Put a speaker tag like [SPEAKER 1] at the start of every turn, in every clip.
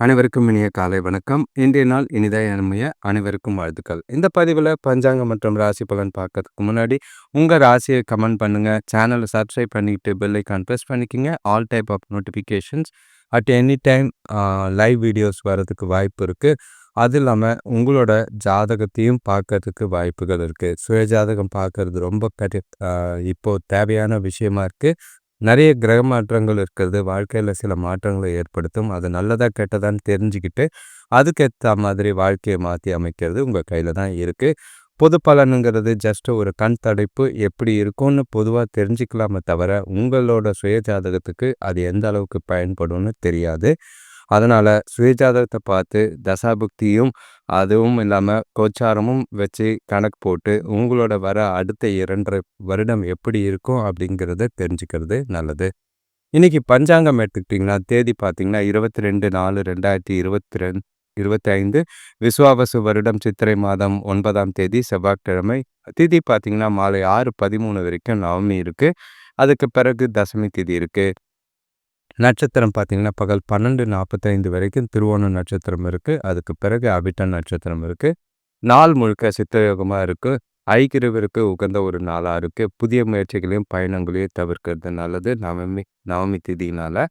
[SPEAKER 1] அனைவருக்கும் இனிய காலை வணக்கம். இன்றைய நாள் இனிதாய் அமைய அனைவருக்கும் வாழ்த்துக்கள். இந்த பதிவில் பஞ்சாங்கம் மற்றும் ராசி பலன் பார்க்கறதுக்கு முன்னாடி உங்கள் ராசியை கமெண்ட் பண்ணுங்கள் சேனலை சப்ஸ்கிரைப் பண்ணிக்கிட்டு பெல் ஐக்கான் ப்ரெஸ் பண்ணிக்கோங்க. All type of notifications at any time live videos வர்றதுக்கு வாய்ப்பு இருக்குது அது இல்லாமல் உங்களோட ஜாதகத்தையும் பார்க்கறதுக்கு வாய்ப்புகள் இருக்குது சுய ஜாதகம் பார்க்கறது ரொம்ப கடி இப்போது தேவையான விஷயமா இருக்குது நிறைய கிரக மாற்றங்கள் இருக்கிறது. வாழ்க்கையில் சில மாற்றங்களை ஏற்படுத்தும். அது நல்லதாக கெட்டதான்னு தெரிஞ்சுக்கிட்டு அதுக்கேற்ற மாதிரி வாழ்க்கையை மாற்றி அமைக்கிறது உங்கள் கையில் தான் இருக்குது பொது பலனுங்கிறது ஜஸ்ட் ஒரு கண் தடைப்பு எப்படி இருக்கும்னு பொதுவாக தெரிஞ்சுக்கலாமே தவிர உங்களோட சுய ஜாதகத்துக்கு அது எந்த அளவுக்கு பயன்படும்னு தெரியாது. அதனால் சுயஜாதகத்தை பார்த்து தசாபுக்தியும் அதுவும் இல்லாமல் கோச்சாரமும் வச்சு கணக்கு போட்டு உங்களோட வர அடுத்த இரண்டரை வருடம் எப்படி இருக்கும் அப்படிங்கிறத தெரிஞ்சுக்கிறது நல்லது. இன்றைக்கி பஞ்சாங்கம் எடுத்துக்கிட்டிங்கன்னா தேதி பார்த்தீங்கன்னா இருபத்தி ரெண்டு நாலு ரெண்டாயிரத்தி இருபத்தி ரெண்டு இருபத்தி ஐந்து விஸ்வாவசு வருடம் சித்திரை மாதம் ஒன்பதாம் தேதி செவ்வாய்க்கிழமை. திதி பார்த்தீங்கன்னா மாலை ஆறு பதிமூணு வரைக்கும் நவமி இருக்குது அதுக்கு பிறகு தசமி திதி இருக்குது நட்சத்திரம் பார்த்தீங்கன்னா பகல் பன்னெண்டு நாற்பத்தைந்து வரைக்கும் திருவோண நட்சத்திரம் இருக்குது அதுக்கு பிறகு அபிட்டன் நட்சத்திரம் இருக்குது நாள் முழுக்க சித்தயோகமாக இருக்குது ஐக்கிரவிற்கு உகந்த ஒரு நாளாக இருக்குது புதிய முயற்சிகளையும் பயணங்களையும் தவிர்க்கிறது நல்லது. நவமி நவமி திதியினால்.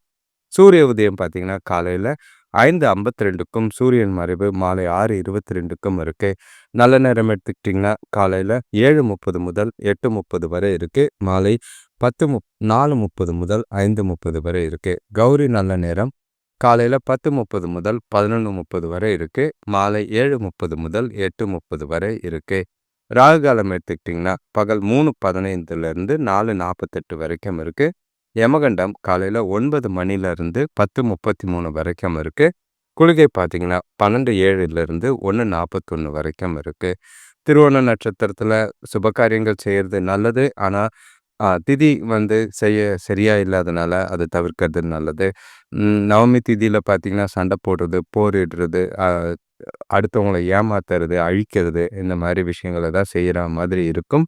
[SPEAKER 1] சூரிய உதயம் பார்த்திங்கன்னா காலையில் ஐந்து ஐம்பத்தி ரெண்டுக்கும் சூரியன் மறைவு மாலை ஆறு இருபத்தி ரெண்டுக்கும் இருக்குது நல்ல நேரம் எடுத்துக்கிட்டிங்கன்னா காலையில் ஏழு முப்பது முதல் எட்டு முப்பது வரை இருக்குது மாலை பத்து முப் நாலு முப்பது முதல் ஐந்து முப்பது வரை இருக்குது கௌரி நல்ல நேரம். காலையில் பத்து முப்பது முதல் பதினொன்று முப்பது வரை இருக்குது மாலை ஏழு முப்பது முதல் எட்டு முப்பது வரை இருக்குது ராகு காலம் எடுத்துக்கிட்டிங்கன்னா பகல் மூணு பதினைந்துலேருந்து நாலு நாற்பத்தெட்டு வரைக்கும் இருக்குது யமகண்டம் காலையில் ஒன்பது மணிலேருந்து பத்து முப்பத்தி மூணு வரைக்கும் இருக்குது குளிகை பார்த்திங்கன்னா பன்னெண்டு ஏழுலேருந்து ஒன்று நாற்பத்தொன்று வரைக்கும் இருக்குது திருவோண நட்சத்திரத்தில் சுபகாரியங்கள் செய்கிறது நல்லது. ஆனால் திதி வந்து செய்ய சரியாக இல்லாதனால அதை தவிர்க்கிறது நல்லது. நவமி திதியில் பார்த்திங்கன்னா சண்டை போடுறது போரிடுறது அடுத்தவங்களை ஏமாத்துறது அழிக்கிறது இந்த மாதிரி விஷயங்களை தான் செய்கிற மாதிரி இருக்கும்.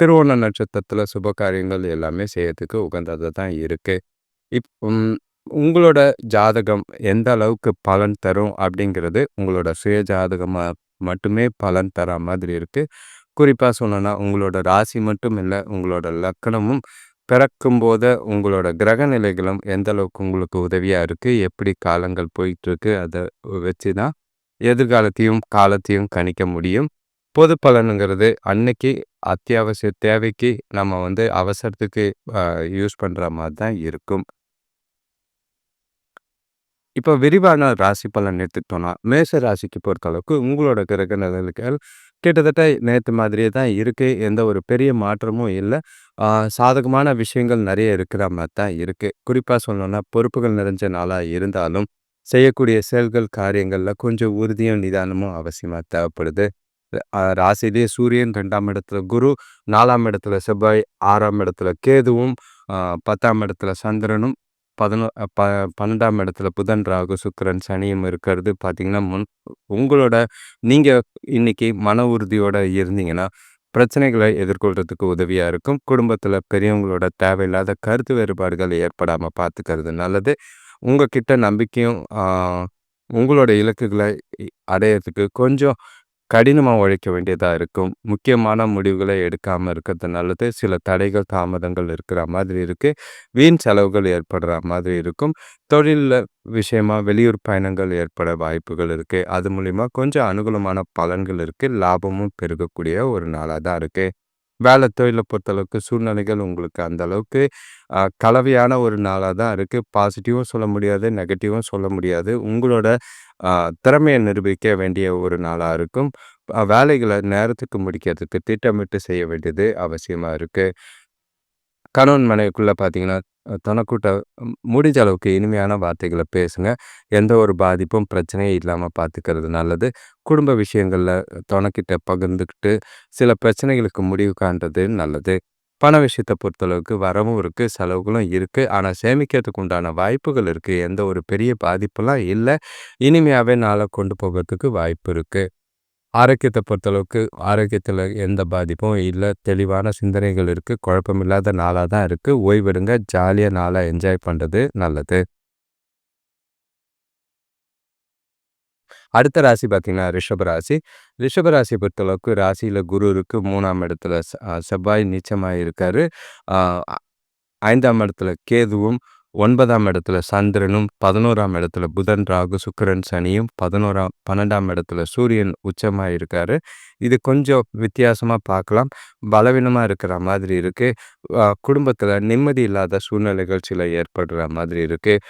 [SPEAKER 1] திருவோண நட்சத்திரத்தில் சுப காரியங்கள் எல்லாமே செய்யறதுக்கு உகந்ததாக தான் இருக்குது இப் உங்களோட ஜாதகம் எந்த அளவுக்கு பலன் தரும் அப்படிங்கிறது உங்களோட சுய ஜாதகமாக மட்டுமே பலன் தர மாதிரி இருக்குது குறிப்பாக சொன்னோன்னா உங்களோட ராசி மட்டும் இல்லை உங்களோட லக்கணமும் பிறக்கும்போது உங்களோட கிரக நிலைகளும் எந்த அளவுக்கு உங்களுக்கு உதவியாக இருக்குது எப்படி காலங்கள் போயிட்டுருக்கு அதை வச்சு தான் எதிர்காலத்தையும் காலத்தையும் கணிக்க முடியும். பொது பலனுங்கிறது அன்னைக்கு அத்தியாவசிய தேவைக்கு நம்ம வந்து அவசரத்துக்கு யூஸ் பண்ணுற மாதிரி தான் இருக்கும். இப்போ விரிவான ராசி பலன் எடுத்துக்கிட்டோம்னா மேச ராசிக்கு பொறுத்தளவுக்கு உங்களோட கிரக நிலைகள் கிட்டத்தட்ட நேற்று மாதிரியே தான் இருக்குது எந்த ஒரு பெரிய மாற்றமும் இல்லை. சாதகமான விஷயங்கள் நிறைய இருக்கிற மாதிரி தான் இருக்குது குறிப்பாக சொல்லணும்னா பொறுப்புகள் நிறைஞ்ச நாளாக இருந்தாலும் செய்யக்கூடிய செயல்கள் காரியங்களில் கொஞ்சம் உறுதியும் நிதானமும் அவசியமாக தேவைப்படுது. ராசிலேயே சூரியன் ரெண்டாம் இடத்துல குரு நாலாம் இடத்துல செவ்வாய் ஆறாம் இடத்துல கேதுவும் பத்தாம் இடத்துல சந்திரனும் பதினோ ப பன்னெண்டாம் இடத்துல புதன் ராகு சுக்கரன் சனியும் இருக்கிறது பார்த்தீங்கன்னா முன் உங்களோட நீங்கள் இன்னைக்கு மன உறுதியோடு இருந்தீங்கன்னா பிரச்சனைகளை எதிர்கொள்கிறதுக்கு உதவியாக இருக்கும். குடும்பத்தில் பெரியவங்களோட தேவையில்லாத கருத்து வேறுபாடுகள் ஏற்படாமல் பார்த்துக்கிறது நல்லது. உங்ககிட்ட நம்பிக்கையும் உங்களோட இலக்குகளை அடையிறதுக்கு கொஞ்சம் கடினமாக உழைக்க வேண்டியதாக இருக்கும். முக்கியமான முடிவுகளை எடுக்காமல் இருக்கிறது நல்லது. சில தடைகள் தாமதங்கள் இருக்கிற மாதிரி இருக்குது வீண் செலவுகள் ஏற்படுற மாதிரி இருக்கும். தொழிலில் விஷயமாக வெளியூர் பயணங்கள் ஏற்பட வாய்ப்புகள் இருக்குது அது மூலிமா கொஞ்சம் அனுகூலமான பலன்கள் இருக்குது லாபமும் பெருகக்கூடிய ஒரு நாளாக தான் இருக்குது வேலை தொழிலை பொறுத்தளவுக்கு சூழ்நிலைகள் உங்களுக்கு அந்த அளவுக்கு கலவையான ஒரு நாளாக தான் இருக்குது பாசிட்டிவும் சொல்ல முடியாது நெகட்டிவும் சொல்ல முடியாது. உங்களோட திறமையை நிரூபிக்க வேண்டிய ஒரு நாளாக இருக்கும். வேலைகளை நேரத்துக்கு முடிக்கிறதுக்கு திட்டமிட்டு செய்ய வேண்டியது அவசியமாக இருக்குது கணவன் மனைவிக்குள்ளே பார்த்தீங்கன்னா தனக்கூட்ட முடிஞ்ச அளவுக்கு இனிமையான வார்த்தைகளை பேசுங்க. எந்த ஒரு பாதிப்பும் பிரச்சனையும் இல்லாமல் பார்த்துக்கிறது நல்லது. குடும்ப விஷயங்களில் துணைக்கிட்ட பகிர்ந்துக்கிட்டு சில பிரச்சனைகளுக்கு முடிவு காண்றது நல்லது. பண விஷயத்தை பொறுத்தளவுக்கு வரவும் இருக்குது செலவுகளும் இருக்குது ஆனால் சேமிக்கிறதுக்கு உண்டான வாய்ப்புகள் இருக்குது எந்த ஒரு பெரிய பாதிப்புலாம் இல்லை. இனிமையாகவே நாளை கொண்டு போகிறதுக்கு வாய்ப்பு இருக்குது ஆரோக்கியத்தை பொறுத்தளவுக்கு ஆரோக்கியத்தில் எந்த பாதிப்பும் இல்லை. தெளிவான சிந்தனைகள் இருக்குது குழப்பமில்லாத நாளாக தான் இருக்குது ஓய்வெடுங்க. ஜாலியாக நாளாக என்ஜாய் பண்ணுறது நல்லது. அடுத்த ராசி பார்த்தீங்கன்னா ரிஷபராசி ரிஷபராசி பொறுத்தளவுக்கு ராசியில் குரு இருக்குது மூணாம் இடத்துல செவ்வாய் நீச்சமாக இருக்கார் ஐந்தாம் இடத்துல கேதுவும் ஒன்பதாம் இடத்துல சந்திரனும் பதினோராம் இடத்துல புதன் ராகு சுக்கரன் சனியும் பதினோராம் பன்னெண்டாம் இடத்துல சூரியன் உச்சமாக இருக்காரு. இது கொஞ்சம் வித்தியாசமாக பார்க்கலாம். பலவீனமாக இருக்கிற மாதிரி இருக்குது குடும்பத்தில் நிம்மதி இல்லாத சூழ்நிலைகள் சில ஏற்படுற மாதிரி இருக்குது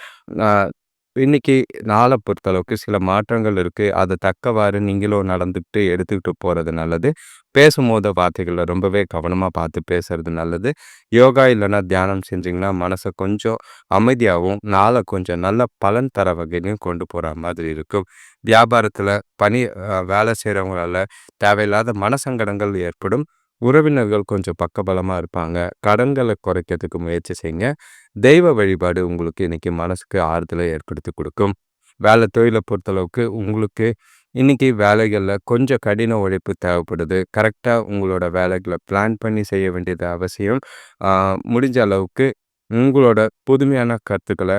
[SPEAKER 1] இன்னைக்கு நாளை பொறுத்தளவுக்கு சில மாற்றங்கள் இருக்குது அதை தக்கவாறு நீங்களும் நடந்துக்கிட்டு எடுத்துக்கிட்டு போகிறது நல்லது. பேசும்போது வார்த்தைகளை ரொம்பவே கவனமாக பார்த்து பேசுறது நல்லது. யோகா இல்லைன்னா தியானம் செஞ்சிங்கன்னா மனசை கொஞ்சம் அமைதியாகவும் நாளை கொஞ்சம் நல்ல பலன் தர வகையிலையும் கொண்டு போகிற மாதிரி இருக்கும். வியாபாரத்தில் பணி வேலை செய்கிறவங்களால தேவையில்லாத மனசங்கடங்கள் ஏற்படும். உறவினர்கள் கொஞ்சம் பக்கபலமாக இருப்பாங்க. கடன்களை குறைக்கிறதுக்கு முயற்சி செய்யுங்க. தெய்வ வழிபாடு உங்களுக்கு இன்றைக்கி மனசுக்கு ஆறுதலை ஏற்படுத்தி கொடுக்கும். வேலை தொழிலை பொறுத்தளவுக்கு உங்களுக்கு இன்றைக்கி வேலைகளில் கொஞ்சம் கடின உழைப்பு தேவைப்படுது. கரெக்டாக உங்களோட வேலைகளை பிளான் பண்ணி செய்ய வேண்டியது அவசியம். முடிஞ்ச அளவுக்கு உங்களோட புதுமையான கருத்துக்களை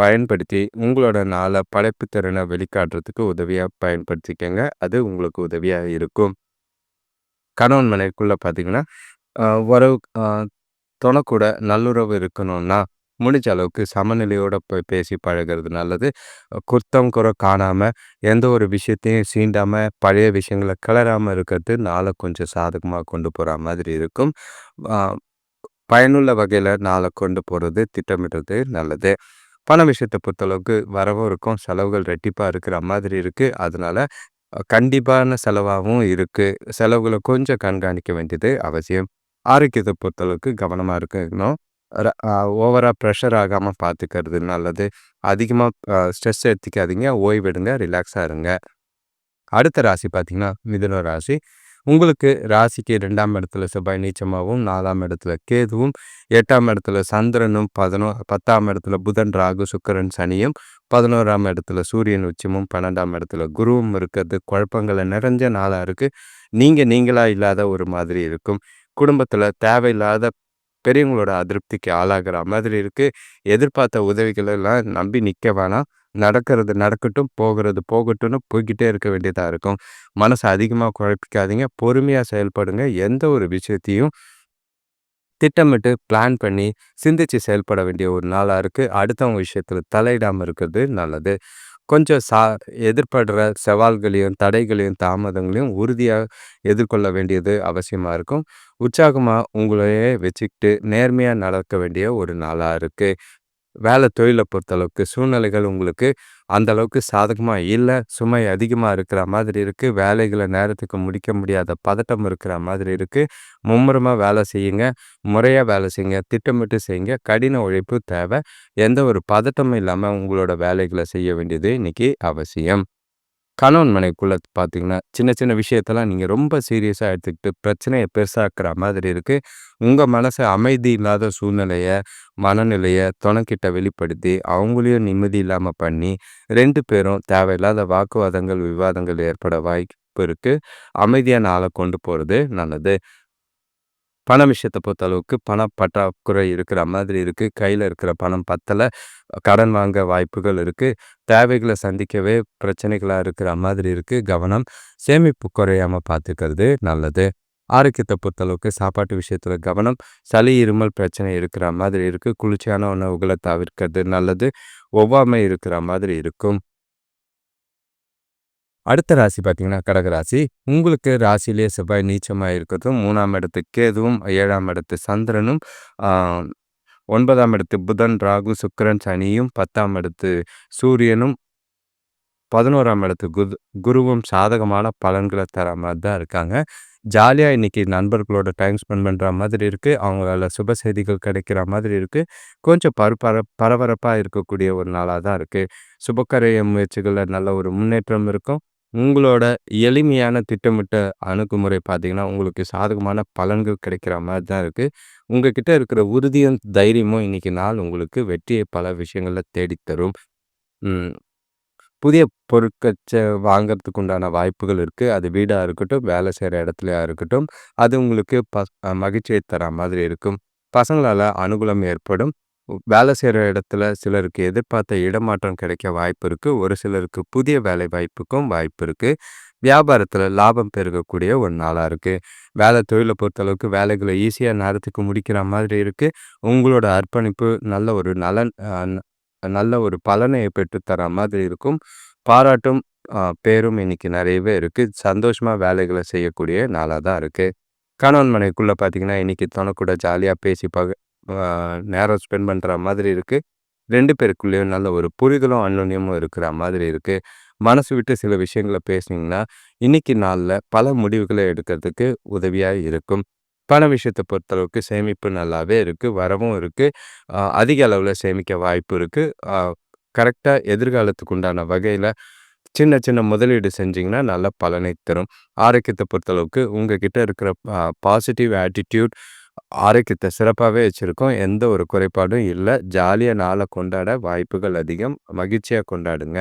[SPEAKER 1] பயன்படுத்தி உங்களோட நாளை படைப்பு திறனை வெளிக்காட்டுறதுக்கு உதவியாக பயன்படுத்திக்கங்க. அது உங்களுக்கு உதவியாக இருக்கும். கணவன் மனைவிக்குள்ளே பார்த்தீங்கன்னா உறவு துணக்கூட நல்லுறவு இருக்கணும்னா முடிஞ்ச அளவுக்கு சமநிலையோடு போய் பேசி பழகிறது நல்லது. குர்த்தம் குறை காணாமல் எந்த ஒரு விஷயத்தையும் சீண்டாமல் பழைய விஷயங்களை கிளறாமல் இருக்கிறது நாளை கொஞ்சம் சாதகமாக கொண்டு போகிற மாதிரி இருக்கும். பயனுள்ள வகையில் நாளை கொண்டு போகிறது திட்டமிடுறது நல்லது. பண விஷயத்தை பொறுத்தளவுக்கு வரவும் இருக்கும். செலவுகள் ரெட்டிப்பாக இருக்கிற மாதிரி இருக்குது அதனால் கண்டிப்பான செலவாகவும் இருக்குது செலவுகளை கொஞ்சம் கண்காணிக்க வேண்டியது அவசியம். ஆரோக்கியத்தை பொறுத்தளவுக்கு கவனமாக இருக்கணும். ஓவராக ப்ரெஷர் ஆகாமல் பார்த்துக்கிறது நல்லது. அதிகமாக ஸ்ட்ரெஸ் எடுத்துக்காதீங்க. ஓய்வெடுங்க ரிலாக்ஸாக இருங்க. அடுத்த ராசி பார்த்திங்கன்னா மிதுன ராசி. உங்களுக்கு ராசிக்கு ரெண்டாம் இடத்துல செவ்வாய் நீச்சமாகவும் நாலாம் இடத்துல கேதுவும் எட்டாம் இடத்துல சந்திரனும் பதினோ பத்தாம் இடத்துல புதன் ராகு சுக்கரன் சனியும் பதினோராம் இடத்துல சூரியன் உச்சமும் பன்னெண்டாம் இடத்துல குருவும் இருக்கிறது குழப்பங்களை நிறைஞ்ச நாளாக இருக்குது நீங்கள் நீங்களாக இல்லாத ஒரு மாதிரி இருக்கும். குடும்பத்தில் தேவையில்லாத பெரியவங்களோட அதிருப்திக்கு ஆளாகிற மாதிரி இருக்குது எதிர்பார்த்த உதவிகளெல்லாம் நம்பி நிற்க வேணாம். நடக்கிறது நடக்கட்டும் போகிறது போகட்டும்னு போய்கிட்டே இருக்க வேண்டியதாக இருக்கும். மனசை அதிகமாக குழப்பிக்காதீங்க. பொறுமையாக செயல்படுங்க. எந்த ஒரு விஷயத்தையும் திட்டமிட்டு பிளான் பண்ணி சிந்திச்சு செயல்பட வேண்டிய ஒரு நாளாக இருக்குது அடுத்தவங்க விஷயத்தில் தலையிடாமல் இருக்கிறது நல்லது. கொஞ்சம் சா எதிர்படுற சவால்களையும் தடைகளையும் தாமதங்களையும் உறுதியாக எதிர்கொள்ள வேண்டியது அவசியமாக இருக்கும். உற்சாகமாக உங்களையே வச்சுக்கிட்டு நேர்மையாக நடக்க வேண்டிய ஒரு நாளாக இருக்குது வேலை தொழிலை பொறுத்தளவுக்கு சூழ்நிலைகள் உங்களுக்கு அந்த அளவுக்கு சாதகமாக இல்லை சுமை அதிகமாக இருக்கிற மாதிரி இருக்குது வேலைகளை நேரத்துக்கு முடிக்க முடியாத பதட்டம் இருக்கிற மாதிரி இருக்குது மும்முரமாக வேலை செய்யுங்க முறையாக வேலை செய்யுங்க திட்டமிட்டு செய்யுங்க கடின உழைப்பு தேவை. எந்த ஒரு பதட்டமும் இல்லாமல் உங்களோட வேலைகளை செய்ய வேண்டியது இன்றைக்கி அவசியம். கணவன் மனைக்குள்ளே பார்த்தீங்கன்னா சின்ன சின்ன விஷயத்தெல்லாம் நீங்கள் ரொம்ப சீரியஸாக எடுத்துக்கிட்டு பிரச்சனையை பெருசாக்குற மாதிரி இருக்குது உங்கள் மனசை அமைதி இல்லாத சூழ்நிலையை மனநிலையை துணைக்கிட்ட வெளிப்படுத்தி அவங்களையும் நிம்மதி இல்லாமல் பண்ணி ரெண்டு பேரும் தேவையில்லாத வாக்குவாதங்கள் விவாதங்கள் ஏற்பட வாய்ப்பு இருக்குது அமைதியாக நாளை கொண்டு போகிறது நல்லது. பண விஷயத்தை பொறுத்த அளவுக்கு பண பற்றாக்குறை இருக்கிற மாதிரி இருக்குது கையில் இருக்கிற பணம் பத்தலை. கடன் வாங்க வாய்ப்புகள் இருக்குது தேவைகளை சந்திக்கவே பிரச்சனைகளாக இருக்கிற மாதிரி இருக்குது கவனம். சேமிப்பு குறையாமல் பார்த்துக்கிறது நல்லது. ஆரோக்கியத்தை பொறுத்தளவுக்கு சாப்பாட்டு விஷயத்தில் கவனம். சளி இருமல் பிரச்சனை இருக்கிற மாதிரி இருக்குது குளிர்ச்சியான உணவுகளை தவிர்க்கிறது நல்லது. ஒவ்வாமை இருக்கிற மாதிரி இருக்கும். அடுத்த ராசி பார்த்தீங்கன்னா கடகராசி உங்களுக்கு ராசியிலேயே செவ்வாய் நீச்சமாக இருக்கிறதும் மூணாம் இடத்து கேதுவும் ஏழாம் இடத்து சந்திரனும் ஒன்பதாம் இடத்து புதன் ராகு சுக்கரன் சனியும் பத்தாம் இடத்து சூரியனும் பதினோராம் இடத்து குது குருவும் சாதகமான பலன்களை தர மாதிரி தான் இருக்காங்க. ஜாலியாக இன்றைக்கி நண்பர்களோட டைம் ஸ்பெண்ட் பண்ணுற மாதிரி இருக்குது அவங்களால சுப செய்திகள் கிடைக்கிற மாதிரி இருக்குது கொஞ்சம் பரபர பரபரப்பாக இருக்கக்கூடிய ஒரு நாளாக தான் இருக்குது சுபக்கரைய முயற்சிகளில் நல்ல ஒரு முன்னேற்றம் இருக்கும். உங்களோட எளிமையான திட்டமிட்ட அணுகுமுறை பார்த்தீங்கன்னா, உங்களுக்கு சாதகமான பலன்கள் கிடைக்கிற மாதிரி தான் இருக்குது உங்ககிட்ட இருக்கிற உறுதியும், தைரியமும் இன்னைக்கு நாள் உங்களுக்கு வெற்றியை பல விஷயங்கள்ல தேடித்தரும். புதிய பொருட்கச்சை வாங்கிறதுக்கு உண்டான வாய்ப்புகள் இருக்குது அது வீடாக இருக்கட்டும், வேலை செய்கிற இடத்துலயா இருக்கட்டும். அது உங்களுக்கு ப மகிழ்ச்சியை தர மாதிரி இருக்கும். பசங்களால் அனுகூலம் ஏற்படும். வேலை செய்கிற இடத்துல சிலருக்கு எதிர்பார்த்த இடமாற்றம் கிடைக்க வாய்ப்பு இருக்குது ஒரு சிலருக்கு புதிய வேலை வாய்ப்புக்கும் வாய்ப்பு இருக்குது வியாபாரத்தில் லாபம் பெருகக்கூடிய ஒரு நாளாக இருக்குது வேலை தொழிலை பொறுத்தளவுக்கு வேலைகளை ஈஸியாக நேரத்துக்கு முடிக்கிற மாதிரி இருக்குது உங்களோட அர்ப்பணிப்பு நல்ல ஒரு நலன் நல்ல ஒரு பலனை பெற்றுத்தர மாதிரி இருக்கும். பாராட்டும் பேரும் இன்னைக்கு நிறையவே இருக்குது சந்தோஷமாக வேலைகளை செய்யக்கூடிய நாளாக தான் இருக்குது கணவன் மனைக்குள்ளே பார்த்தீங்கன்னா இன்றைக்கி தனக்கூட ஜாலியாக பேசி பக நேரம் ஸ்பெண்ட் பண்ணுற மாதிரி இருக்குது ரெண்டு பேருக்குள்ளேயும் நல்ல ஒரு புரிதலும் அன்னோன்யமும் இருக்கிற மாதிரி இருக்குது மனசு விட்டு சில விஷயங்களை பேசுனீங்கன்னா இன்னைக்கு நாளில் பல முடிவுகளை எடுக்கிறதுக்கு உதவியாக இருக்கும். பண விஷயத்தை பொறுத்தளவுக்கு சேமிப்பு நல்லாவே இருக்குது வரவும் இருக்குது அதிக அளவில் சேமிக்க வாய்ப்பு இருக்குது கரெக்டாக எதிர்காலத்துக்கு உண்டான வகையில் சின்ன சின்ன முதலீடு செஞ்சிங்கன்னா நல்ல பலனை தரும். ஆரோக்கியத்தை பொறுத்தளவுக்கு உங்ககிட்ட இருக்கிற பாசிட்டிவ் ஆட்டிடியூட் ஆரோக்கியத்தை சிறப்பாகவே வச்சுருக்கோம். எந்த ஒரு குறைபாடும் இல்லை. ஜாலியாக நாளை கொண்டாட வாய்ப்புகள் அதிகம். மகிழ்ச்சியாக கொண்டாடுங்க.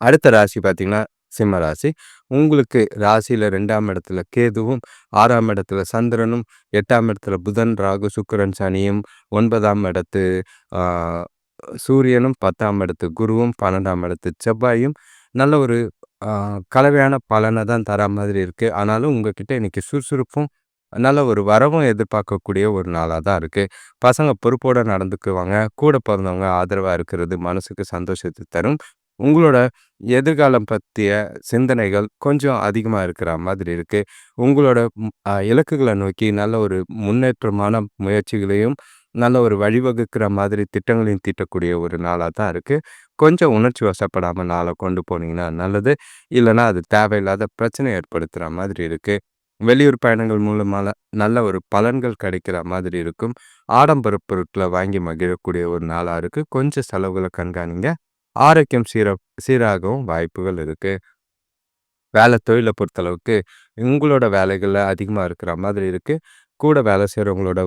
[SPEAKER 1] அடுத்த ராசி பார்த்திங்கன்னா சிம்ம ராசி. உங்களுக்கு ராசியில் ரெண்டாம் இடத்துல கேதுவும் ஆறாம் இடத்துல சந்திரனும் எட்டாம் இடத்துல புதன் ராகு சுக்கரன் சனியும் ஒன்பதாம் இடத்து சூரியனும் பத்தாம் இடத்து குருவும் பன்னெண்டாம் இடத்து செவ்வாயும். நல்ல ஒரு கலவையான பலனை தான் தர மாதிரி இருக்குது ஆனாலும் உங்ககிட்ட இன்றைக்கி சுறுசுறுப்பும் நல்ல ஒரு வரவும் எதிர்பார்க்கக்கூடிய ஒரு நாளாக தான் இருக்குது பசங்க பொறுப்போடு நடந்துக்குவாங்க. கூட பிறந்தவங்க ஆதரவாக இருக்கிறது மனசுக்கு சந்தோஷத்தை தரும். உங்களோட எதிர்காலம் பற்றிய சிந்தனைகள் கொஞ்சம் அதிகமாக இருக்கிற மாதிரி இருக்குது உங்களோட இலக்குகளை நோக்கி நல்ல ஒரு முன்னேற்றமான முயற்சிகளையும் நல்ல ஒரு வழிவகுக்கிற மாதிரி திட்டங்களையும் தீட்டக்கூடிய ஒரு நாளாக தான் இருக்குது கொஞ்சம் உணர்ச்சி வசப்படாமல் நாளை கொண்டு போனீங்கன்னா நல்லது. இல்லைன்னா அது தேவையில்லாத பிரச்சனை ஏற்படுத்துகிற மாதிரி இருக்குது வெளியூர் பயணங்கள் மூலமாக நல்ல ஒரு பலன்கள் கிடைக்கிற மாதிரி இருக்கும். ஆடம்பர பொருட்களை வாங்கி மகிழக்கூடிய ஒரு நாளாக இருக்குது கொஞ்சம் செலவுகளை கண்காணிங்க. ஆரோக்கியம் சீர சீராகவும் வாய்ப்புகள் இருக்குது வேலை தொழிலை பொறுத்தளவுக்கு உங்களோட வேலைகளில் அதிகமாக இருக்கிற மாதிரி இருக்குது கூட வேலை செய்கிறவங்களோட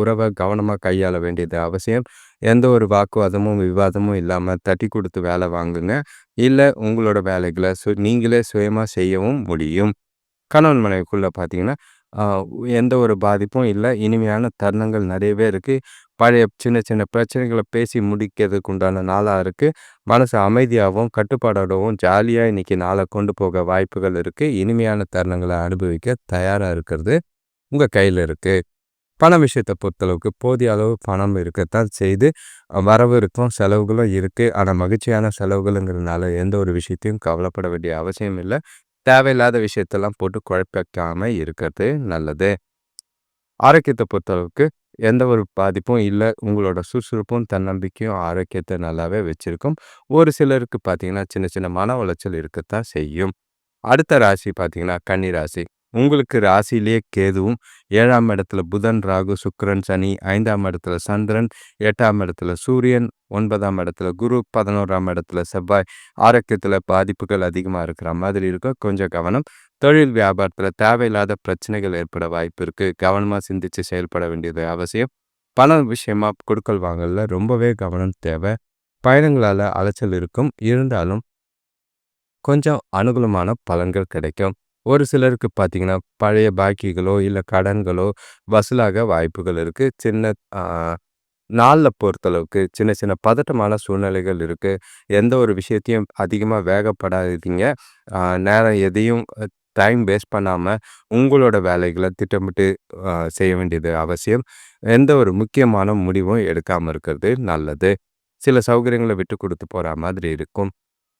[SPEAKER 1] உறவை கவனமாக கையாள வேண்டியது அவசியம். எந்த ஒரு வாக்குவாதமும் விவாதமும் இல்லாமல் தட்டி கொடுத்து வேலை வாங்குங்க. இல்லை உங்களோட வேலைகளை சு நீங்களே சுயமாக செய்யவும் முடியும். கணவன் மனைவிக்குள்ளே பார்த்தீங்கன்னா எந்த ஒரு பாதிப்பும் இல்லை. இனிமையான தருணங்கள் நிறையவே இருக்குது பழைய சின்ன சின்ன பிரச்சனைகளை பேசி முடிக்கிறதுக்கு உண்டான நாளாக இருக்குது மனசு அமைதியாகவும் கட்டுப்பாடோடவும் ஜாலியாக இன்றைக்கி நாளை கொண்டு போக வாய்ப்புகள் இருக்குது இனிமையான தருணங்களை அனுபவிக்க தயாராக இருக்கிறது உங்கள் கையில் இருக்குது பண விஷயத்தை பொறுத்தளவுக்கு போதிய அளவு பணம் இருக்கத்தான் செய்து வரவு இருக்கும் செலவுகளும் இருக்குது ஆனால் மகிழ்ச்சியான செலவுகளுங்கிறதுனால எந்த ஒரு விஷயத்தையும் கவலைப்பட வேண்டிய அவசியம் இல்லை. தேவையில்லாத விஷயத்தெல்லாம் போட்டு குழப்பிக்காமல் இருக்கிறது நல்லது. ஆரோக்கியத்தை பொறுத்தளவுக்கு எந்த ஒரு பாதிப்பும் இல்லை. உங்களோட சுறுசுறுப்பும் தன்னம்பிக்கையும் ஆரோக்கியத்தை நல்லாவே வச்சுருக்கும். ஒரு சிலருக்கு பார்த்தீங்கன்னா சின்ன சின்ன மன உளைச்சல் இருக்கத்தான் செய்யும். அடுத்த ராசி பார்த்தீங்கன்னா கன்னி ராசி. உங்களுக்கு ராசியிலேயே கேதுவும் ஏழாம் இடத்துல புதன் ராகு சுக்கரன் சனி ஐந்தாம் இடத்துல சந்திரன் எட்டாம் இடத்துல சூரியன் ஒன்பதாம் இடத்துல குரு பதினோராம் இடத்துல செவ்வாய். ஆரோக்கியத்தில் பாதிப்புகள் அதிகமாக இருக்கிற மாதிரி இருக்கும் கொஞ்சம் கவனம். தொழில் வியாபாரத்தில் தேவையில்லாத பிரச்சனைகள் ஏற்பட வாய்ப்பு இருக்குது கவனமாக சிந்தித்து செயல்பட வேண்டியது அவசியம். பணம் விஷயமா கொடுக்கல் வாங்கல ரொம்பவே கவனம் தேவை. பயணங்களால் அலைச்சல் இருக்கும். இருந்தாலும் கொஞ்சம் அனுகூலமான பலன்கள் கிடைக்கும். ஒரு சிலருக்கு பார்த்தீங்கன்னா பழைய பாக்கிகளோ இல்லை கடன்களோ வசூலாக வாய்ப்புகள் இருக்குது சின்ன நாளில் பொறுத்தளவுக்கு சின்ன சின்ன பதட்டமான சூழ்நிலைகள் இருக்குது எந்த ஒரு விஷயத்தையும் அதிகமாக வேகப்படாதீங்க. நேரம் எதையும் டைம் வேஸ்ட் பண்ணாமல் உங்களோட வேலைகளை திட்டமிட்டு செய்ய வேண்டியது அவசியம். எந்த ஒரு முக்கியமான முடிவும் எடுக்காமல் இருக்கிறது நல்லது. சில சௌகரியங்களை விட்டு கொடுத்து போகிற மாதிரி இருக்கும்.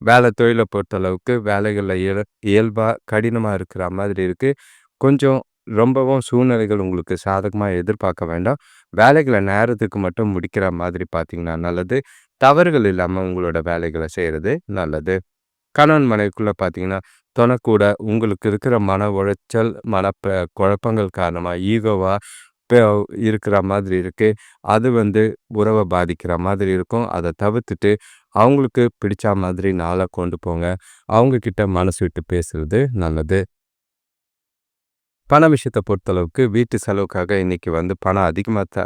[SPEAKER 1] வேலை தொழிலை பொறுத்தளவுக்கு வேலைகளில் இயல் இயல்பாக கடினமாக இருக்கிற மாதிரி இருக்குது கொஞ்சம் ரொம்பவும் சூழ்நிலைகள் உங்களுக்கு சாதகமாக எதிர்பார்க்க வேண்டாம். வேலைகளை நேரத்துக்கு மட்டும் முடிக்கிற மாதிரி பார்த்தீங்கன்னா நல்லது. தவறுகள் இல்லாமல் உங்களோட வேலைகளை செய்கிறது நல்லது. கணவன் மனைவிக்குள்ளே பார்த்தீங்கன்னா தொனக்கூட உங்களுக்கு இருக்கிற மன உளைச்சல் மன குழப்பங்கள் காரணமாக ஈகோவாக இருக்கிற மாதிரி இருக்குது அது வந்து உறவை பாதிக்கிற மாதிரி இருக்கும். அதை தவிர்த்துட்டு அவங்களுக்கு பிடிச்ச மாதிரி நாளை கொண்டு போங்க. அவங்க கிட்ட மனசு விட்டு பேசுறது நல்லது. பண விஷயத்தை பொறுத்தளவுக்கு வீட்டு செலவுக்காக இன்னைக்கு வந்து பணம் அதிகமாக த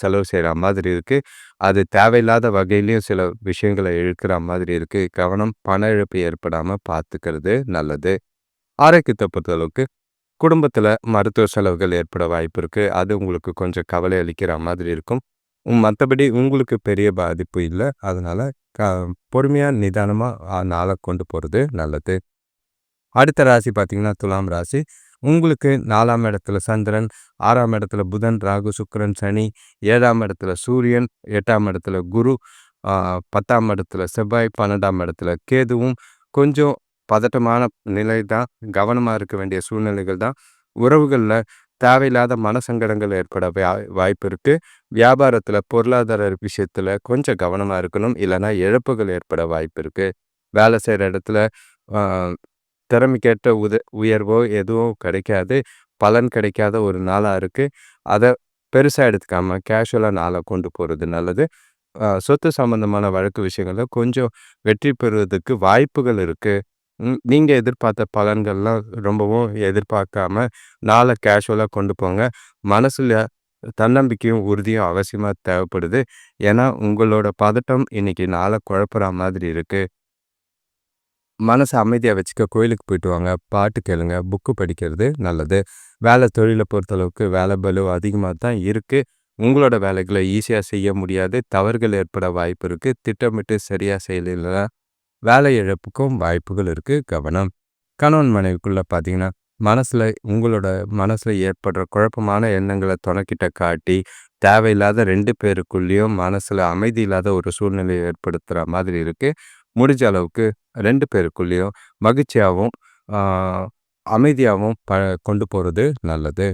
[SPEAKER 1] செலவு செய்கிற மாதிரி இருக்குது அது தேவையில்லாத வகையிலையும் சில விஷயங்களை இழுக்கிற மாதிரி இருக்குது கவனம் பண இழப்பு ஏற்படாமல் பார்த்துக்கிறது நல்லது. ஆரோக்கியத்தை பொறுத்தளவுக்கு குடும்பத்தில் மருத்துவ செலவுகள் ஏற்பட வாய்ப்பு இருக்குது அது உங்களுக்கு கொஞ்சம் கவலை அளிக்கிற மாதிரி இருக்கும். மற்றபடி உங்களுக்கு பெரிய பாதிப்பு இல்லை. அதனால் க பொறுமையாக நிதானமாக நாளை கொண்டு போகிறது நல்லது. அடுத்த ராசி பார்த்திங்கன்னா துலாம் ராசி. உங்களுக்கு நாலாம் இடத்துல சந்திரன் ஆறாம் இடத்துல புதன் ராகு சுக்கரன் சனி ஏழாம் இடத்துல சூரியன் எட்டாம் இடத்துல குரு பத்தாம் இடத்துல செவ்வாய் பன்னெண்டாம் இடத்துல கேதுவும் கொஞ்சம் பதட்டமான நிலை தான் கவனமாக இருக்க வேண்டிய சூழ்நிலைகள் தான் உறவுகளில் தேவையில்லாத மனசங்கடங்கள் ஏற்பட வாய்ப்பு இருக்குது வியாபாரத்தில் பொருளாதார விஷயத்தில் கொஞ்சம் கவனமாக இருக்கணும். இல்லைன்னா இழப்புகள் ஏற்பட வாய்ப்பு இருக்குது வேலை செய்கிற இடத்துல திறமைக்கேற்ற உத உயர்வோ எதுவும் கிடைக்காது. பலன் கிடைக்காத ஒரு நாளாக இருக்குது அதை பெருசாக எடுத்துக்காமல் கேஷுவலாக நாளை கொண்டு போகிறது நல்லது. சொத்து சம்மந்தமான வழக்கு விஷயங்களில் கொஞ்சம் வெற்றி பெறுவதற்கு வாய்ப்புகள் இருக்குது நீங்கள் எதிர்பார்த்த பலன்கள்லாம் ரொம்பவும் எதிர்பார்க்காம நாளை கேஷுவலாக கொண்டு போங்க. மனசில் தன்னம்பிக்கையும் உறுதியும் அவசியமாக தேவைப்படுது. ஏன்னா உங்களோட பதட்டம் இன்னைக்கு நாளை குழப்புற மாதிரி இருக்குது மனசை அமைதியாக வச்சுக்க கோயிலுக்கு போயிட்டு வாங்க. பாட்டு கேளுங்க. புக்கு படிக்கிறது நல்லது. வேலை தொழிலை பொறுத்தளவுக்கு வேலை பலு அதிகமாக தான் இருக்குது உங்களோட வேலைகளை ஈஸியாக செய்ய முடியாது. தவறுகள் ஏற்பட வாய்ப்பு இருக்குது திட்டமிட்டு சரியாக செய்யலைன்னா வேலை இழப்புக்கும் வாய்ப்புகள் இருக்குது கவனம். கணவன் மனைவிக்குள்ளே பார்த்தீங்கன்னா மனசில் உங்களோட மனசில் ஏற்படுற குழப்பமான எண்ணங்களை துணைக்கிட்ட காட்டி தேவையில்லாத ரெண்டு பேருக்குள்ளேயும் மனசில் அமைதி இல்லாத ஒரு சூழ்நிலையை ஏற்படுத்துகிற மாதிரி இருக்குது முடிஞ்ச அளவுக்கு ரெண்டு பேருக்குள்ளேயும் மகிழ்ச்சியாகவும் அமைதியாகவும் ப கொண்டு போகிறது நல்லது.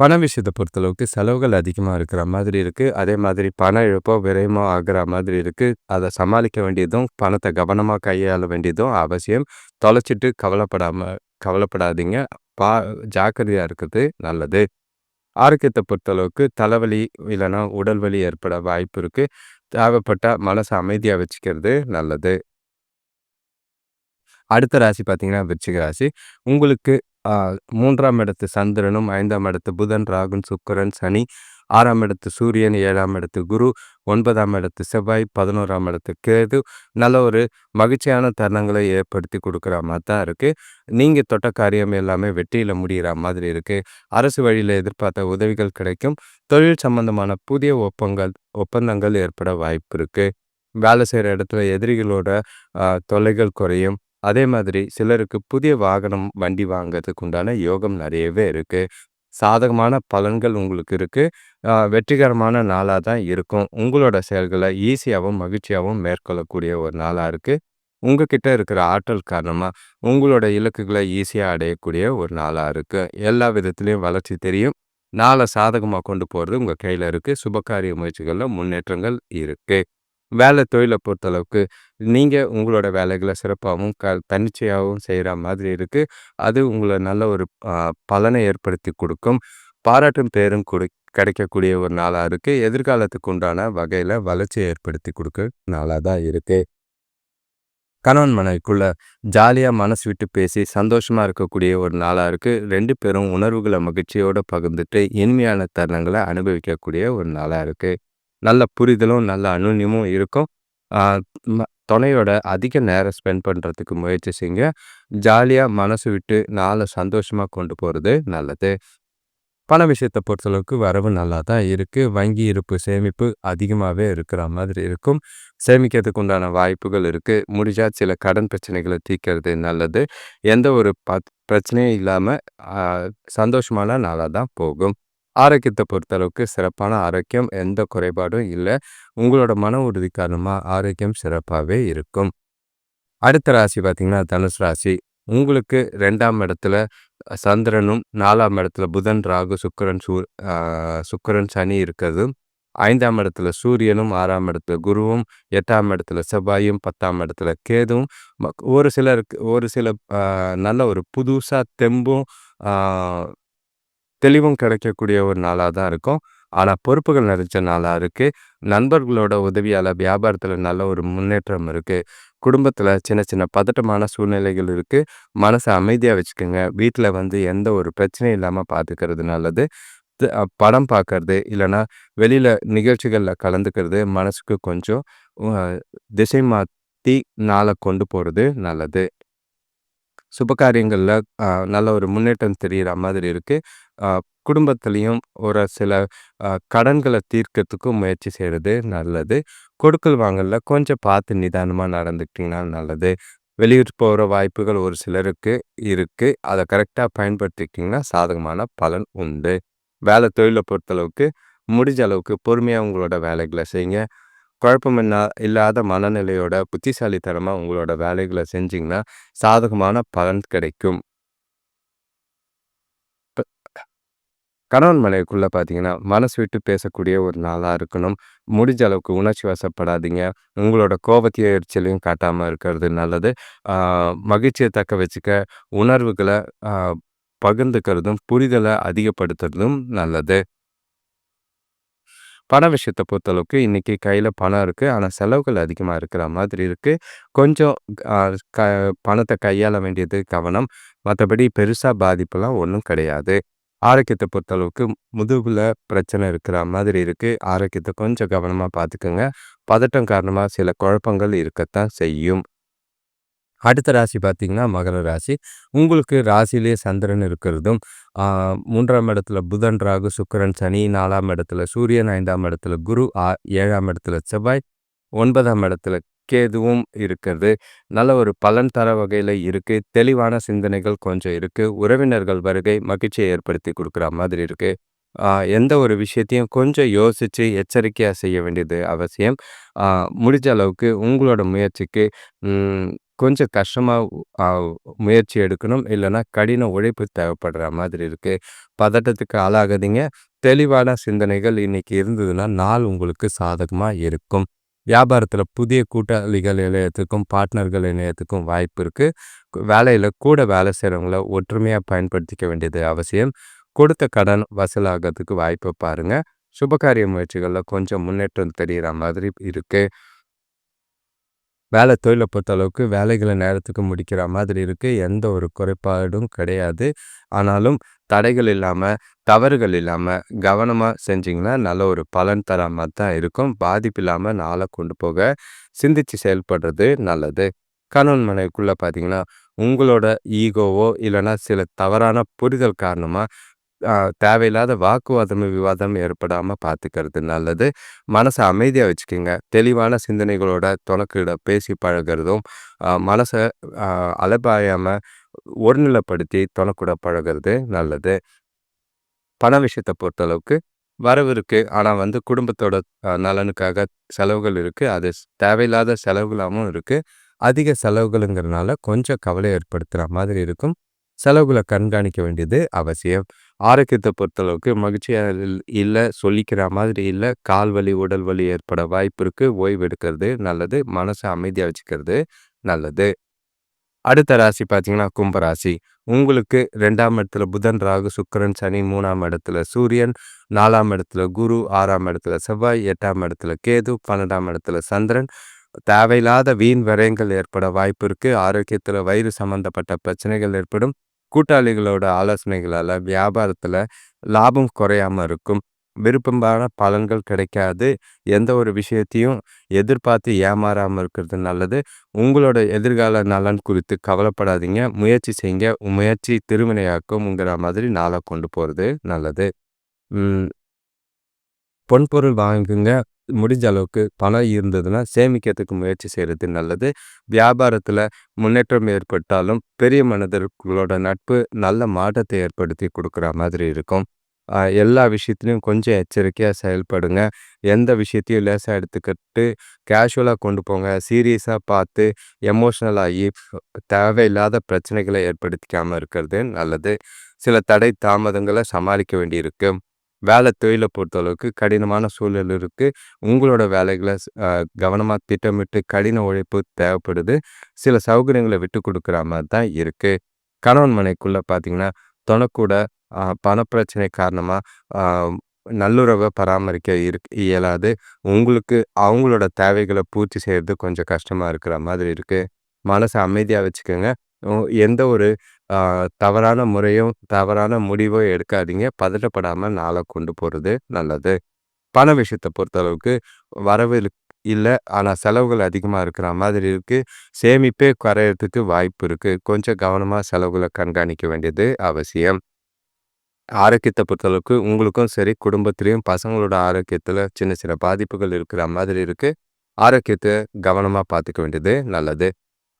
[SPEAKER 1] பண விஷயத்தை பொறுத்தளவுக்கு செலவுகள் அதிகமாக இருக்கிற மாதிரி இருக்குது அதே மாதிரி பண இழப்போ விரயமோ ஆகிற மாதிரி இருக்குது அதை சமாளிக்க வேண்டியதும் பணத்தை கவனமாக கையாள வேண்டியதும் அவசியம். தொலைச்சிட்டு கவலைப்படாமல் கவலைப்படாதீங்க. பா ஜாக்கிரதையாக இருக்கிறது நல்லது. ஆரோக்கியத்தை பொறுத்தளவுக்கு தலைவலி இல்லைன்னா உடல் வலி ஏற்பட வாய்ப்பு இருக்குது தேவைப்பட்ட மனசை அமைதியாக வச்சுக்கிறது நல்லது. அடுத்த ராசி பார்த்தீங்கன்னா விருச்சிக ராசி. உங்களுக்கு மூன்றாம் இடத்து சந்திரனும் ஐந்தாம் இடத்து புதன் ராகுன் சுக்கரன் சனி ஆறாம் இடத்து சூரியன் ஏழாம் இடத்து குரு ஒன்பதாம் இடத்து செவ்வாய் பதினோராம் இடத்து கேது. நல்ல ஒரு மகிழ்ச்சியான தருணங்களை ஏற்படுத்தி கொடுக்குற மாதிரி தான் இருக்குது நீங்கள் தொட்ட காரியம் எல்லாமே வெற்றியில் முடிகிற மாதிரி இருக்குது அரசு வழியில் எதிர்பார்த்த உதவிகள் கிடைக்கும். தொழில் சம்பந்தமான புதிய ஒப்பங்கள் ஒப்பந்தங்கள் ஏற்பட வாய்ப்பு இருக்குது வேலை செய்கிற இடத்துல எதிரிகளோட தொல்லைகள் குறையும். அதே மாதிரி சிலருக்கு புதிய வாகனம் வண்டி வாங்கிறதுக்கு உண்டான யோகம் நிறையவே இருக்குது சாதகமான பலன்கள் உங்களுக்கு இருக்குது வெற்றிகரமான நாளாக தான் இருக்கும். உங்களோட செயல்களை ஈஸியாகவும் மகிழ்ச்சியாகவும் மேற்கொள்ளக்கூடிய ஒரு நாளாக இருக்குது உங்ககிட்ட இருக்கிற ஆற்றல் காரணமாக உங்களோட இலக்குகளை ஈஸியாக அடையக்கூடிய ஒரு நாளாக இருக்குது எல்லா விதத்துலேயும் வளர்ச்சி தெரியும். நாளை சாதகமாக கொண்டு போகிறது உங்கள் கையில் இருக்குது சுபகாரிய முயற்சிகளில் முன்னேற்றங்கள் இருக்குது வேலை தொழிலை பொறுத்தளவுக்கு நீங்கள் உங்களோட வேலைகளை சிறப்பாகவும் க தன்னிச்சையாகவும் செய்கிற மாதிரி இருக்குது அது உங்களை நல்ல ஒரு பலனை ஏற்படுத்தி கொடுக்கும். பாராட்டும் பேரும் கொடு கிடைக்கக்கூடிய ஒரு நாளாக இருக்குது எதிர்காலத்துக்கு உண்டான வகையில் வளர்ச்சியை ஏற்படுத்தி கொடுக்க நாளாக தான் இருக்குது கணவன் மனைவிக்குள்ள ஜாலியாக மனசு விட்டு பேசி சந்தோஷமாக இருக்கக்கூடிய ஒரு நாளாக இருக்குது ரெண்டு பேரும் உணர்வுகளை மகிழ்ச்சியோடு பகிர்ந்துட்டு இனிமையான தருணங்களை அனுபவிக்கக்கூடிய ஒரு நாளாக இருக்குது நல்ல புரிதலும் நல்ல அனுநியமும் இருக்கும். துணையோட அதிக நேரம் ஸ்பெண்ட் பண்ணுறதுக்கு முயற்சி செய்ங்க. ஜாலியாக மனசு விட்டு நாளை சந்தோஷமாக கொண்டு போகிறது நல்லது. பண விஷயத்தை பொறுத்தளவுக்கு வரவு நல்லா தான் இருக்குது வங்கி இருப்பு சேமிப்பு அதிகமாகவே இருக்கிற மாதிரி இருக்கும். சேமிக்கிறதுக்கு உண்டான வாய்ப்புகள் இருக்குது முடிஞ்சால் சில கடன் பிரச்சனைகளை தீர்க்கறது நல்லது. எந்த ஒரு ப பிரச்சனையும் இல்லாமல் சந்தோஷமான நாளாக தான் போகும். ஆரோக்கியத்தை பொறுத்தளவுக்கு சிறப்பான ஆரோக்கியம் எந்த குறைபாடும் இல்லை. உங்களோட மன உறுதி காரணமாக ஆரோக்கியம் சிறப்பாகவே இருக்கும். அடுத்த ராசி பார்த்திங்கன்னா தனுஷ் ராசி. உங்களுக்கு ரெண்டாம் இடத்துல சந்திரனும் நாலாம் இடத்துல புதன் ராகு சுக்கரன் சூ சுக்கரன் சனி இருக்கிறதும் ஐந்தாம் இடத்துல சூரியனும் ஆறாம் இடத்துல குருவும் எட்டாம் இடத்துல செவ்வாயும் பத்தாம் இடத்துல கேதுவும். ஒரு சிலருக்கு ஒரு சில நல்ல ஒரு புதுசாக தெம்பும் தெளிவும் கிடைக்கக்கூடிய ஒரு நாளாக தான் இருக்கும். ஆனால் பொறுப்புகள் நிறைஞ்ச நாளாக இருக்குது நண்பர்களோட உதவியால் வியாபாரத்தில் நல்ல ஒரு முன்னேற்றம் இருக்குது குடும்பத்தில் சின்ன சின்ன பதட்டமான சூழ்நிலைகள் இருக்குது மனசை அமைதியாக வச்சுக்கோங்க. வீட்டில் வந்து எந்த ஒரு பிரச்சனையும் இல்லாமல் பார்த்துக்கிறது நல்லது. படம் பார்க்கறது இல்லைன்னா வெளியில் நிகழ்ச்சிகளில் கலந்துக்கிறது மனசுக்கு கொஞ்சம் திசை மாற்றி நாளை கொண்டு போகிறது நல்லது. சுபகாரியங்களில் நல்ல ஒரு முன்னேற்றம் தெரிகிற மாதிரி இருக்குது குடும்பத்துலேயும் ஒரு சில கடன்களை தீர்க்கறதுக்கும் முயற்சி செய்கிறது நல்லது. கொடுக்கல் வாங்கல கொஞ்சம் பார்த்து நிதானமாக நடந்துக்கிட்டிங்கன்னா நல்லது. வெளியூர் போகிற வாய்ப்புகள் ஒரு சிலருக்கு இருக்குது அதை கரெக்டாக பயன்படுத்திக்கிட்டிங்கன்னா சாதகமான பலன் உண்டு. வேலை தொழிலை பொறுத்தளவுக்கு முடிஞ்ச அளவுக்கு பொறுமையாக உங்களோட வேலைகளை செய்யுங்க. குழப்பம் என்ன இல்லாத மனநிலையோட புத்திசாலித்தனமாக உங்களோட வேலைகளை செஞ்சிங்கன்னா சாதகமான பலன் கிடைக்கும். கணவன் மலைக்குள்ளே பார்த்தீங்கன்னா மனசு விட்டு பேசக்கூடிய ஒரு நாளாக இருக்கணும். முடிஞ்ச அளவுக்கு உணர்ச்சி வசப்படாதீங்க. உங்களோட கோபத்தையும் எரிச்சலையும் காட்டாமல் இருக்கிறது நல்லது. மகிழ்ச்சியை தக்க வச்சுக்க உணர்வுகளை பகிர்ந்துக்கிறதும் புரிதலை அதிகப்படுத்துறதும் நல்லது. பண விஷயத்தை பொறுத்தளவுக்கு இன்றைக்கி கையில் பணம் இருக்குது ஆனால் செலவுகள் அதிகமாக இருக்கிற மாதிரி இருக்குது கொஞ்சம் க பணத்தை கையாள வேண்டியது கவனம். மற்றபடி பெருசாக பாதிப்புலாம் ஒன்றும் கிடையாது. ஆரோக்கியத்தை பொறுத்தளவுக்கு முதுகில் பிரச்சனை இருக்கிற மாதிரி இருக்குது ஆரோக்கியத்தை கொஞ்சம் கவனமாக பார்த்துக்கோங்க பதட்டம் காரணமாக சில குழப்பங்கள் இருக்கத்தான் செய்யும். அடுத்த ராசி பார்த்தீங்கன்னா மகர ராசி. உங்களுக்கு ராசியிலே சந்திரன் இருக்கிறதும் மூன்றாம் இடத்துல புதன் ராகு சுக்கரன் சனி நாலாம் இடத்துல சூரியன் ஐந்தாம் இடத்துல குரு ஆ ஏழாம் இடத்துல செவ்வாய் ஒன்பதாம் இடத்துல கேதுவும் இருக்கிறது. நல்ல ஒரு பலன் தர வகையில் இருக்குது தெளிவான சிந்தனைகள் கொஞ்சம் இருக்குது உறவினர்கள் வருகை மகிழ்ச்சியை ஏற்படுத்தி கொடுக்குற மாதிரி இருக்குது எந்த ஒரு விஷயத்தையும் கொஞ்சம் யோசித்து எச்சரிக்கையாக செய்ய வேண்டியது அவசியம். முடிஞ்ச அளவுக்கு உங்களோட முயற்சிக்கு கொஞ்சம் கஷ்டமாக முயற்சி எடுக்கணும். இல்லைன்னா கடின உழைப்பு தேவைப்படுற மாதிரி இருக்குது பதட்டத்துக்கு ஆளாகாதீங்க. தெளிவான சிந்தனைகள் இன்றைக்கி இருந்ததுன்னா நாள் உங்களுக்கு சாதகமாக இருக்கும். வியாபாரத்தில் புதிய கூட்டாளிகள் இணையத்துக்கும் பார்ட்னர்கள் இணையத்துக்கும் வாய்ப்பு இருக்குது வேலையில் கூட வேலை செய்கிறவங்கள ஒற்றுமையாக பயன்படுத்திக்க வேண்டியது அவசியம். கொடுத்த கடன் வசூலாகிறதுக்கு வாய்ப்பை பாருங்கள் சுபகாரிய முயற்சிகளில் கொஞ்சம் முன்னேற்றம் தெரிகிற மாதிரி இருக்குது வேலை தொழிலை பொறுத்தளவுக்கு வேலைகளை நேரத்துக்கு முடிக்கிற மாதிரி இருக்குது எந்த ஒரு குறைபாடும் கிடையாது. ஆனாலும் தடைகள் இல்லாமல் தவறுகள் இல்லாமல் கவனமாக செஞ்சிங்கன்னா நல்ல ஒரு பலன் தர மாதிரி தான் இருக்கும். பாதிப்பு இல்லாமல் நாளை கொண்டு போக சிந்தித்து செயல்படுறது நல்லது. கணவன் மனைவிக்குள்ளே பார்த்தீங்கன்னா உங்களோட ஈகோவோ இல்லைன்னா சில தவறான புரிதல் காரணமாக தேவையில்லாத வாக்குவாதம் விவாதம் ஏற்படாமல் பார்த்துக்கிறது நல்லது. மனசை அமைதியாக வச்சுக்கோங்க. தெளிவான சிந்தனைகளோட துணக்கிட பேசி பழகிறதும் மனசை அலபாயாமல் ஒருநிலைப்படுத்தி துணக்கூட பழகிறது நல்லது. பண விஷயத்தை பொறுத்தளவுக்கு வரவு இருக்குது ஆனால் வந்து குடும்பத்தோட நலனுக்காக செலவுகள் இருக்குது அது தேவையில்லாத செலவுகளாகவும் இருக்குது அதிக செலவுகளுங்கிறதுனால கொஞ்சம் கவலை ஏற்படுத்துகிற மாதிரி இருக்கும். செலவுகளை கண்காணிக்க வேண்டியது அவசியம். ஆரோக்கியத்தை பொறுத்தளவுக்கு மகிழ்ச்சியாக இல்லை சொல்லிக்கிற மாதிரி இல்லை. கால் வலி உடல் வலி ஏற்பட வாய்ப்பு இருக்குது ஓய்வு எடுக்கிறது நல்லது. மனசை அமைதியாக வச்சுக்கிறது நல்லது. அடுத்த ராசி பார்த்தீங்கன்னா கும்பராசி உங்களுக்கு ரெண்டாம் இடத்துல புதன் ராகு சுக்கரன் சனி மூணாம் இடத்துல சூரியன் நாலாம் இடத்துல குரு ஆறாம் இடத்துல செவ்வாய் எட்டாம் இடத்துல கேது பன்னெண்டாம் இடத்துல சந்திரன். தேவையில்லாத வீண் விரயங்கள் ஏற்பட வாய்ப்பு இருக்குது ஆரோக்கியத்தில் வயிறு சம்மந்தப்பட்ட பிரச்சனைகள் ஏற்படும். கூட்டாளிகளோட ஆலோசனைகளால் வியாபாரத்தில் லாபம் குறையாமல் இருக்கும். விருப்பமான பலன்கள் கிடைக்காது. எந்த ஒரு விஷயத்தையும் எதிர்பார்த்து ஏமாறாமல் இருக்கிறது நல்லது. உங்களோட எதிர்கால நலன் குறித்து கவலைப்படாதீங்க. முயற்சி செய்யுங்க. முயற்சி திருவினையாக்கும்ங்கிற மாதிரி நாளை கொண்டு போகிறது நல்லது. பொன்பொருள் வாங்குங்க முடிஞ்ச அளவுக்கு பணம் இருந்ததுன்னா சேமிக்கிறதுக்கு முயற்சி செய்கிறது நல்லது. வியாபாரத்தில் முன்னேற்றம் ஏற்பட்டாலும் பெரிய மனிதர்களோட நட்பு நல்ல மாற்றத்தை ஏற்படுத்தி கொடுக்குற மாதிரி இருக்கும். எல்லா விஷயத்துலையும் கொஞ்சம் எச்சரிக்கையாக செயல்படுங்க. எந்த விஷயத்தையும் லேசாக எடுத்துக்கிட்டு கேஷுவலாக கொண்டு போங்க. சீரியஸாக பார்த்து எமோஷ்னல் ஆகி தேவையில்லாத பிரச்சனைகளை ஏற்படுத்திக்காமல் இருக்கிறது நல்லது. சில தடை தாமதங்களை சமாளிக்க வேண்டியிருக்கு. வேலை தொழிலை பொறுத்தளவுக்கு கடினமான சூழல் இருக்குது உங்களோட வேலைகளை கவனமாக திட்டமிட்டு கடின உழைப்பு தேவைப்படுது. சில சௌகரியங்களை விட்டு கொடுக்குற மாதிரி தான் இருக்குது கணவன் மனைக்குள்ளே பார்த்தீங்கன்னா தொணக்கூட பணப்பிரச்சனை காரணமாக நல்லுறவை பராமரிக்க இருக் இயலாது. உங்களுக்கு அவங்களோட தேவைகளை பூர்த்தி செய்கிறது கொஞ்சம் கஷ்டமாக இருக்கிற மாதிரி இருக்குது மனசை அமைதியாக வச்சுக்கோங்க. எந்த ஒரு தவறான முறையும் தவறான முடிவும் எடுக்காதீங்க. பதட்டப்படாமல் நாளை கொண்டு போகிறது நல்லது. பண விஷயத்தை பொறுத்தளவுக்கு வரவு இல்லை. ஆனால் செலவுகள் அதிகமாக இருக்கிற மாதிரி இருக்குது சேமிப்பே குறையிறதுக்கு வாய்ப்பு இருக்குது கொஞ்சம் கவனமாக செலவுகளை கண்காணிக்க வேண்டியது அவசியம். ஆரோக்கியத்தை பொறுத்தளவுக்கு உங்களுக்கும் சரி குடும்பத்திலையும் பசங்களோட ஆரோக்கியத்தில் சின்ன சின்ன பாதிப்புகள் இருக்கிற மாதிரி இருக்குது ஆரோக்கியத்தை கவனமாக பார்த்துக்க வேண்டியது நல்லது.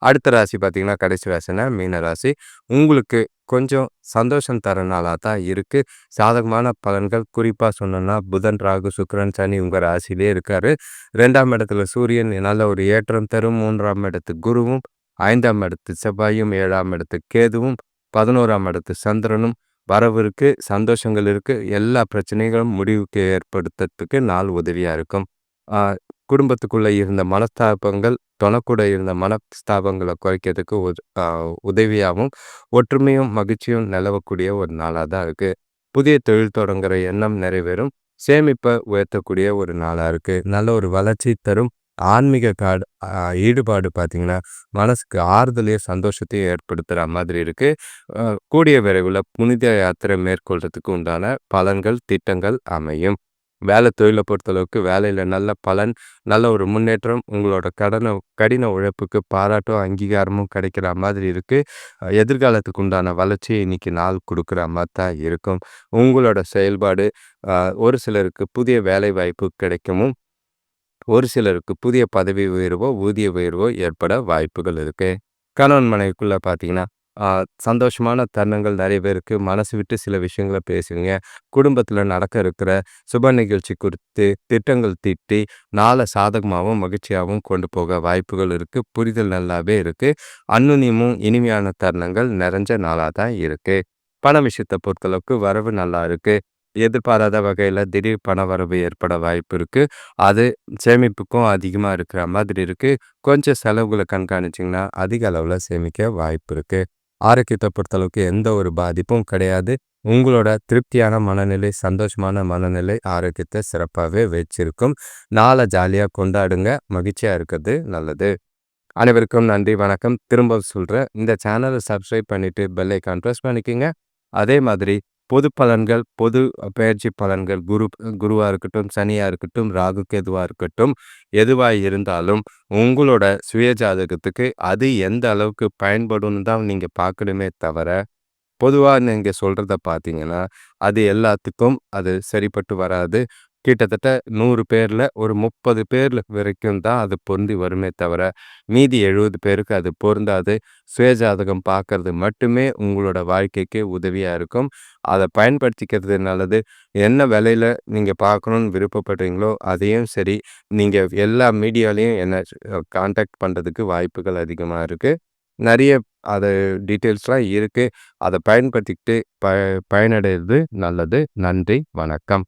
[SPEAKER 1] அடுத்த ராசி பார்த்தீங்கன்னா கடைசி ராசினா மீன ராசி. உங்களுக்கு கொஞ்சம் சந்தோஷம் தர நாளாக தான் இருக்குது சாதகமான பலன்கள் குறிப்பாக சொன்னோன்னா புதன் ராகு சுக்கரன் சனி உங்கள் ராசிலே இருக்கார். ரெண்டாம் இடத்துல சூரியன் நல்ல ஒரு ஏற்றம் தரும். மூன்றாம் இடத்து குருவும் ஐந்தாம் இடத்து செவ்வாயும் ஏழாம் இடத்து கேதுவும் பதினோராம் இடத்து சந்திரனும் வரவு இருக்குது சந்தோஷங்கள் இருக்குது எல்லா பிரச்சனைகளும் முடிவுக்கு ஏற்படுத்துறதுக்கு நாள் உதவியாக இருக்கும். குடும்பத்துக்குள்ளே இருந்த மனஸ்தாபங்கள் தொனக்கூட இருந்த மனஸ்தாபங்களை குறைக்கிறதுக்கு உதவியாகவும் ஒற்றுமையும் மகிழ்ச்சியும் நிலவக்கூடிய ஒரு நாளாக தான் இருக்குது புதிய தொழில் தொடங்குகிற எண்ணம் நிறைவேறும். சேமிப்பை உயர்த்தக்கூடிய ஒரு நாளாக இருக்குது நல்ல ஒரு வளர்ச்சி தரும். ஆன்மீக காடு ஈடுபாடு பார்த்திங்கன்னா மனசுக்கு ஆறுதலையும் சந்தோஷத்தையும் ஏற்படுத்துகிற மாதிரி இருக்குது கூடிய விரைவில் புனித யாத்திரை மேற்கொள்றதுக்கு உண்டான பலன்கள் திட்டங்கள் அமையும். வேலை தொழிலை பொறுத்தளவுக்கு வேலையில் நல்ல பலன் நல்ல ஒரு முன்னேற்றம் உங்களோட கடனை கடின உழைப்புக்கு பாராட்டும் அங்கீகாரமும் கிடைக்கிற மாதிரி இருக்குது எதிர்காலத்துக்கு உண்டான வளர்ச்சியை இன்னைக்கு நாள் கொடுக்குற மாதிரி தான் இருக்கும். உங்களோட செயல்பாடு ஒரு சிலருக்கு புதிய வேலை வாய்ப்பு கிடைக்கவும் ஒரு சிலருக்கு புதிய பதவி உயர்வோ ஊதிய உயர்வோ ஏற்பட வாய்ப்புகள் இருக்குது கணவன் மனைவிக்குள்ளே பார்த்தீங்கன்னா சந்தோஷமான தருணங்கள் நிறைய பேருக்கு மனசு விட்டு சில விஷயங்களை பேசுவீங்க. குடும்பத்தில் நடக்க இருக்கிற சுப நிகழ்ச்சி குறித்து திட்டங்கள் தீட்டி நாளை சாதகமாகவும் மகிழ்ச்சியாகவும் கொண்டு போக வாய்ப்புகள் இருக்குது புரிதல் நல்லாவே இருக்குது அன்னுனியமும் இனிமையான தருணங்கள் நிறைஞ்ச நாளாக தான் இருக்குது பண விஷயத்தை பொறுத்தளவுக்கு வரவு நல்லா இருக்குது எதிர்பாராத வகையில் திடீர் பண வரவு ஏற்பட வாய்ப்பு இருக்குது அது சேமிப்புக்கும் அதிகமாக இருக்கிற மாதிரி இருக்குது கொஞ்சம் செலவுகளை கண்காணிச்சிங்கன்னா அதிக அளவில் சேமிக்க வாய்ப்பு இருக்குது ஆரோக்கியத்தை பொறுத்தளவுக்கு எந்த ஒரு பாதிப்பும் கிடையாது. உங்களோட திருப்தியான மனநிலை சந்தோஷமான மனநிலை ஆரோக்கியத்தை சிறப்பாகவே வச்சிருக்கும். நாளை ஜாலியாக கொண்டாடுங்க. மகிழ்ச்சியாக இருக்கிறது நல்லது. அனைவருக்கும் நன்றி வணக்கம். திரும்ப சொல்கிறேன் இந்த சேனலை சப்ஸ்கிரைப் பண்ணிவிட்டு பெல்லைக்கான் ப்ரெஸ் பண்ணிக்கோங்க. அதே மாதிரி பொது பலன்கள் பொது பயிற்சி பலன்கள் குரு குருவாக இருக்கட்டும் சனியாக இருக்கட்டும் ராகு கேதுவாக இருக்கட்டும் எதுவாக இருந்தாலும் உங்களோட சுய ஜாதகத்துக்கு அது எந்த அளவுக்கு பயன்படும்னு தான் நீங்கள் பார்க்கணுமே தவிர பொதுவாக நீங்கள் சொல்கிறத பார்த்தீங்கன்னா அது எல்லாத்துக்கும் அது சரிப்பட்டு வராது. கிட்டத்தட்ட நூறு பேரில் ஒரு முப்பது பேரில் வரைக்கும் தான் அது பொருந்தி வருமே தவிர மீதி எழுபது பேருக்கு அது பொருந்தாது. சுயஜாதகம் பார்க்கறது மட்டுமே உங்களோட வாழ்க்கைக்கு உதவியாக இருக்கும். அதை பயன்படுத்திக்கிறது நல்லது. என்ன விலையில் நீங்கள் பார்க்கணுன்னு விருப்பப்படுறீங்களோ அதையும் சரி. நீங்கள் எல்லா மீடியாலையும் என்ன காண்டாக்ட் பண்ணுறதுக்கு வாய்ப்புகள் அதிகமாக இருக்குது நிறைய அது டீட்டெயில்ஸ்லாம் இருக்குது அதை பயன்படுத்திக்கிட்டு ப பயனடைகிறது நல்லது. நன்றி. வணக்கம்.